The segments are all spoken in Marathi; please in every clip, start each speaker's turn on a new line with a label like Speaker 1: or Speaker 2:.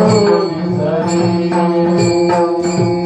Speaker 1: Thank you.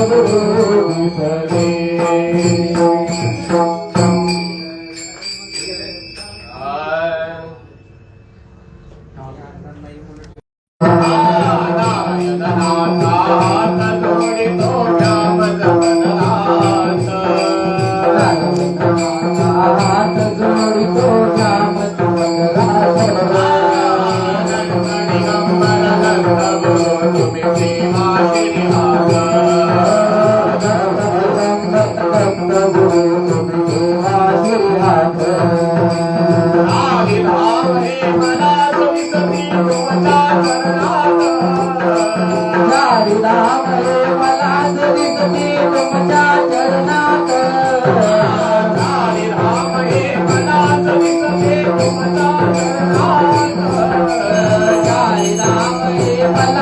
Speaker 1: Oh,
Speaker 2: Gracias.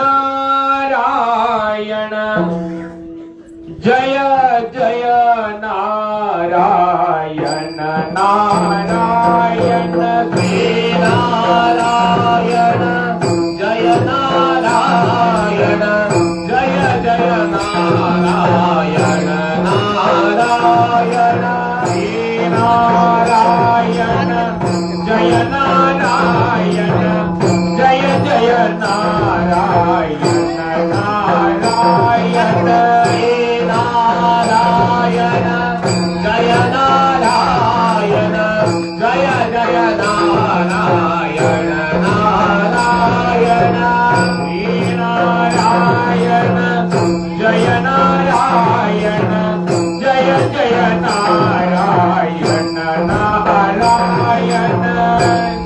Speaker 1: Narayan. Jai Jai Narayan नामनायण Narayanan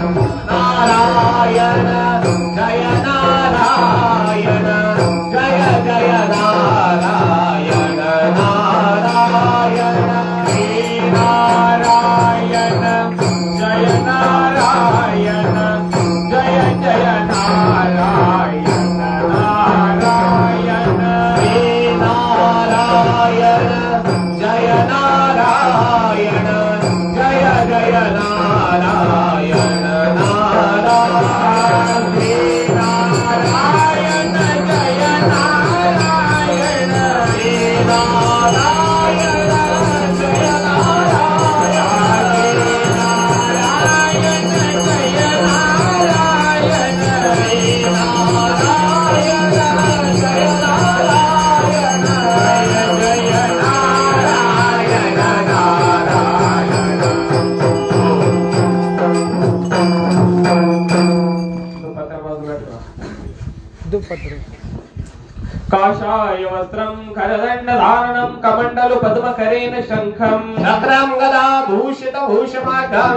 Speaker 1: శ్రీకాకుళంలో పద్మ కరేణ శంఖం.
Speaker 3: నగరం గదా భూష कौशपाख्यां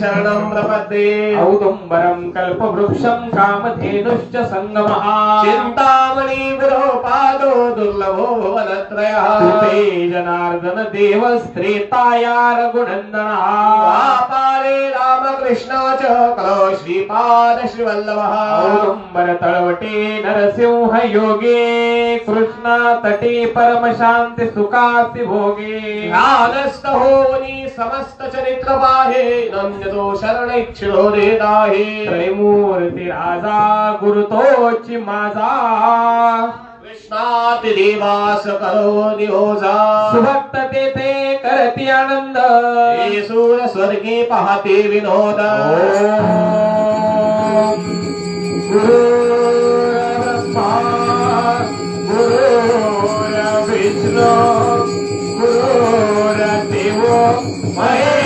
Speaker 3: शरणं प्रपद्ये।
Speaker 1: औदुम्बरं कल्पवृक्षं कामधेनुश्च सङ्गमः
Speaker 3: चिन्तामणि विरोपादो दुर्लभो भुवनत्रयः
Speaker 1: ते जनार्दन देवस्त्रेताया रघुनन्दनः
Speaker 3: पारे रामकृष्ण च कलो श्रीपाद श्रीवल्लभः।
Speaker 1: औदुम्बर तळवटे नरसिंह योगे। कृष्णा तटे परमशान्ति सुखास्ति भोगे।
Speaker 3: होनी समस्त चरित्र बाहे नंदो शरण इच्छिरो रे दाहे
Speaker 1: त्रैमूर्ती राजा गुरुतोची माझा।
Speaker 3: कृष्णात देवास करो निहोजा।
Speaker 1: सुभक्त ते ते करती आनंद
Speaker 3: येसूर स्वर्गी पाहते विनोद।
Speaker 1: गुरु Amen.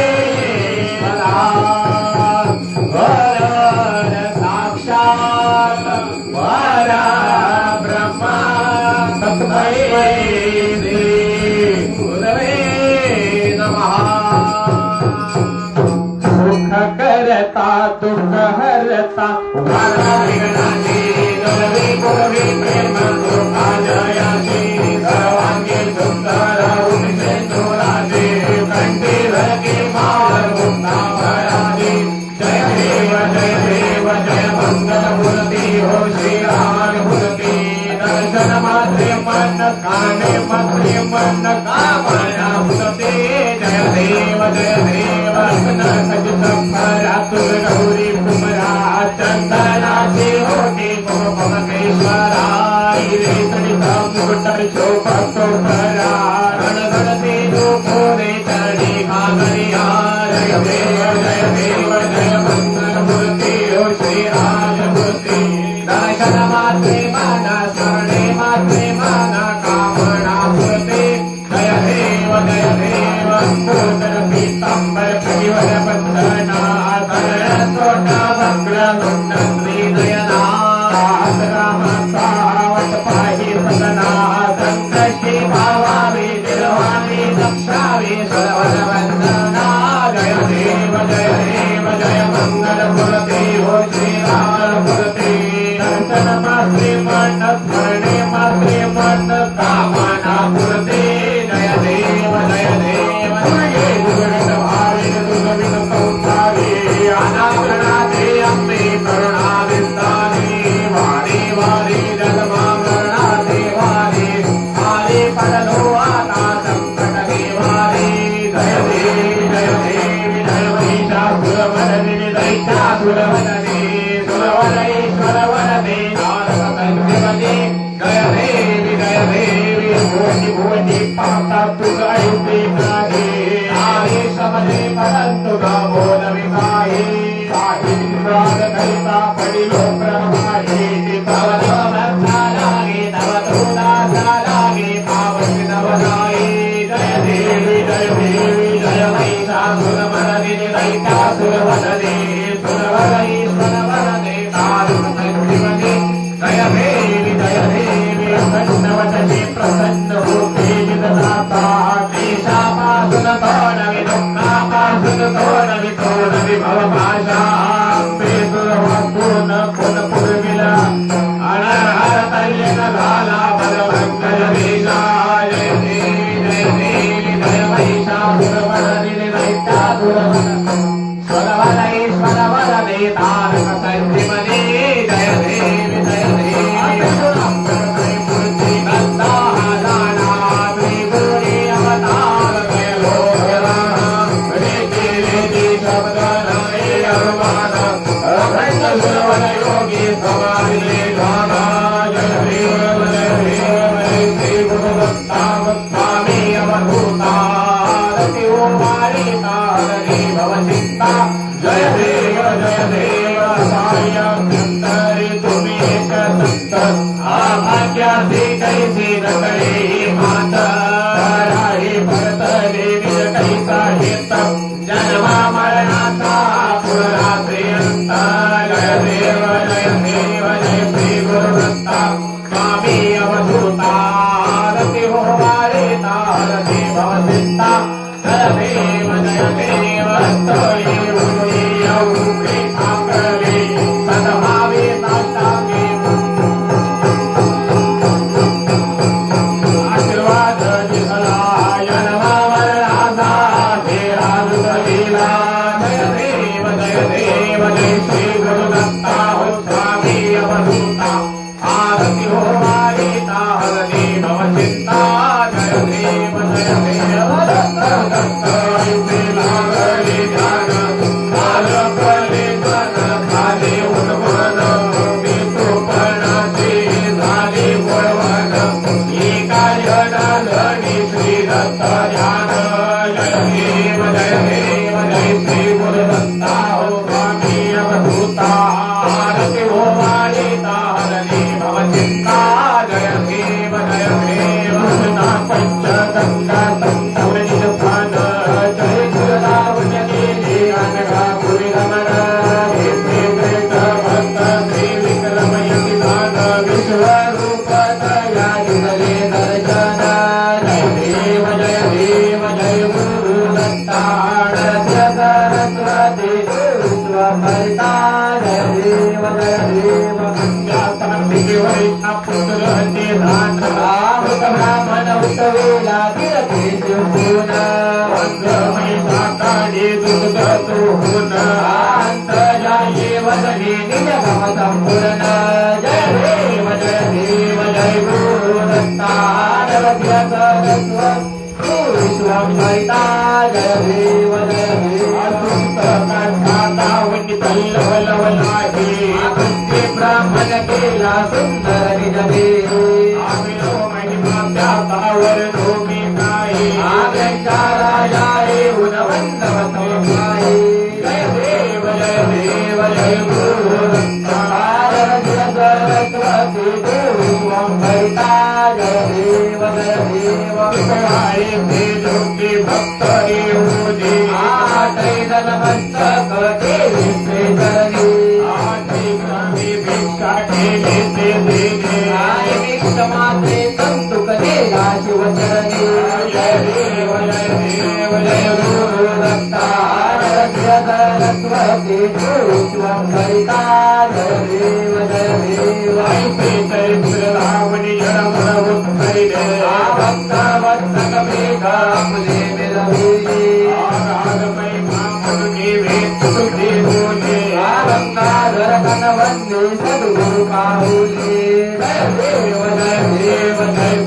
Speaker 1: ಕಾಣೆ ಮನೆ ಮನ ಕಾವಣ
Speaker 3: సమతే పరంతుగా బోధ విధాయే.
Speaker 1: సాహింద్రాల కలితా పడిలో ప్రభ
Speaker 2: బ్రాహ్మణ సుందర నిజమే ఉజ్వలితా జయదేవ జయదేవ భక్త వత్సక మేఘాములే మిలవే గంగాధర కనవన్నీ సద్గురు కావులే దేవ దేవ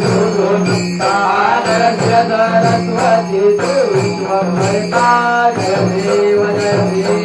Speaker 1: గురు సాగర
Speaker 2: జగరత్వతి విశ్వ దేవ దేవ